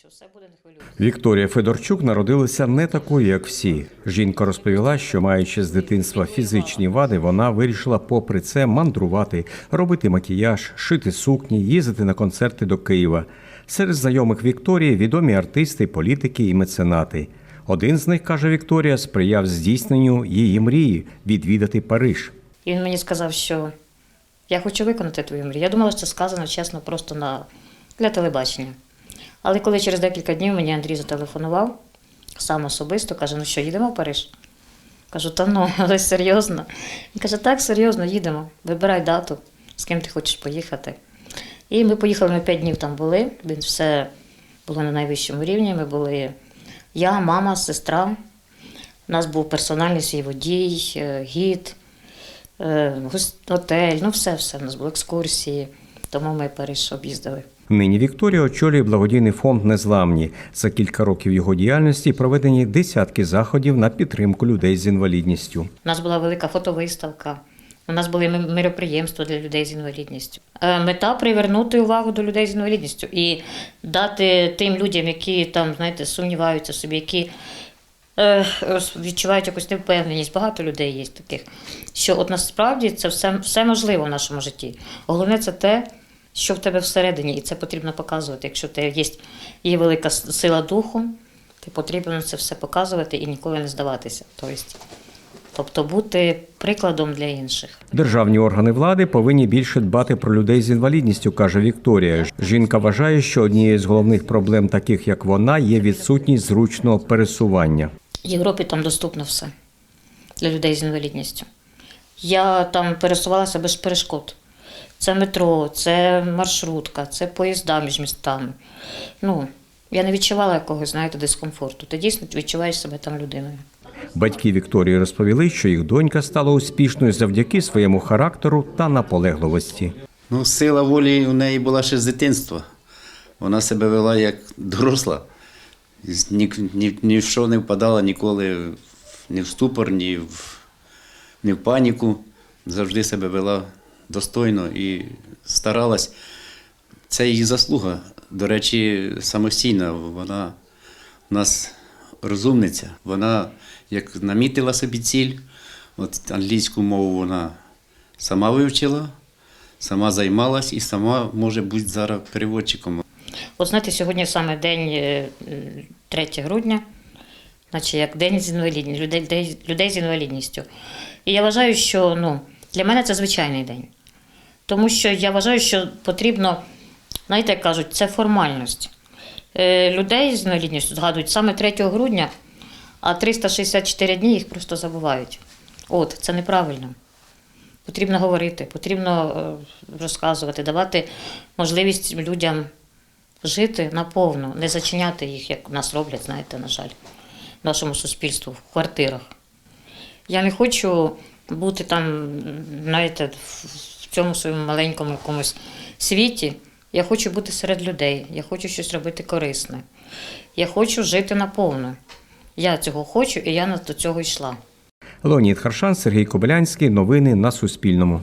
Що все буде не хвилюйтесь. Вікторія Федорчук народилася не такою, як всі. Жінка розповіла, що маючи з дитинства фізичні вади, вона вирішила, попри це, мандрувати, робити макіяж, шити сукні, їздити на концерти до Києва. Серед знайомих Вікторії відомі артисти, політики і меценати. Один з них, каже Вікторія, сприяв здійсненню її мрії відвідати Париж. І він мені сказав, що я хочу виконати твою мрію. Я думала, що це сказано чесно, просто на... для телебачення. Але коли через декілька днів мені Андрій зателефонував, сам особисто, каже, ну що, їдемо в Париж? Кажу, та ну, але серйозно. Він каже, так, серйозно, їдемо. Вибирай дату, з ким ти хочеш поїхати. І ми поїхали, ми п'ять днів там були. Він все було на найвищому рівні. Ми були я, мама, сестра. У нас був персональний свій водій, е, гід, е, готель, ну все, все. У нас були екскурсії, тому ми Париж об'їздили. Нині Вікторія очолює благодійний фонд Незламні. За кілька років його діяльності проведені десятки заходів на підтримку людей з інвалідністю. У нас була велика фотовиставка. У нас були мероприємства для людей з інвалідністю. Е, Мета привернути увагу до людей з інвалідністю і дати тим людям, які там, знаєте, сумніваються собі, які е, відчувають якусь невпевненість. Багато людей є таких. Що от насправді це все, все можливо в нашому житті. Головне це те, що в тебе всередині, і це потрібно показувати. Якщо в тебе є, є велика сила духу, ти потрібно це все показувати і ніколи не здаватися. Тобто, тобто бути прикладом для інших. Державні органи влади повинні більше дбати про людей з інвалідністю, каже Вікторія. Жінка вважає, що однією з головних проблем, таких як вона, є відсутність зручного пересування. В Європі там доступно все для людей з інвалідністю. Я там пересувалася без перешкод. Це метро, це маршрутка, це поїзда між містами. Ну, я не відчувала якогось, знаєте, дискомфорту. Ти дійсно відчуваєш себе там людиною. Батьки Вікторії розповіли, що їх донька стала успішною завдяки своєму характеру та наполегливості. Ну, сила волі у неї була ще з дитинства. Вона себе вела як доросла. Ні, ні, ні в що не впадала ніколи ні в ступор, ні в, ні в паніку. Завжди себе вела достойно і старалась. Це її заслуга. До речі, самостійна. Вона у нас розумниця. Вона як намітила собі ціль, от англійську мову вона сама вивчила, сама займалась і сама може бути зараз переводчиком. От знаєте, сьогодні саме день е, 3 грудня, наче як день з інвалідністю, людей, людей з інвалідністю. І я вважаю, що ну, для мене це звичайний день. Тому що я вважаю, що потрібно, знаєте, як кажуть, це формальність. Е, людей з інвалідністю згадують саме 3 грудня, а 364 дні їх просто забувають. От, це неправильно. Потрібно говорити, потрібно е, розказувати, давати можливість людям жити наповну, не зачиняти їх, як нас роблять, знаєте, на жаль, в нашому суспільству, в квартирах. Я не хочу бути там, знаєте, в цьому своєму маленькому якомусь світі. Я хочу бути серед людей, я хочу щось робити корисне. Я хочу жити наповну. Я цього хочу і я до цього йшла. Леонід Харшан, Сергій Кобилянський. Новини на Суспільному.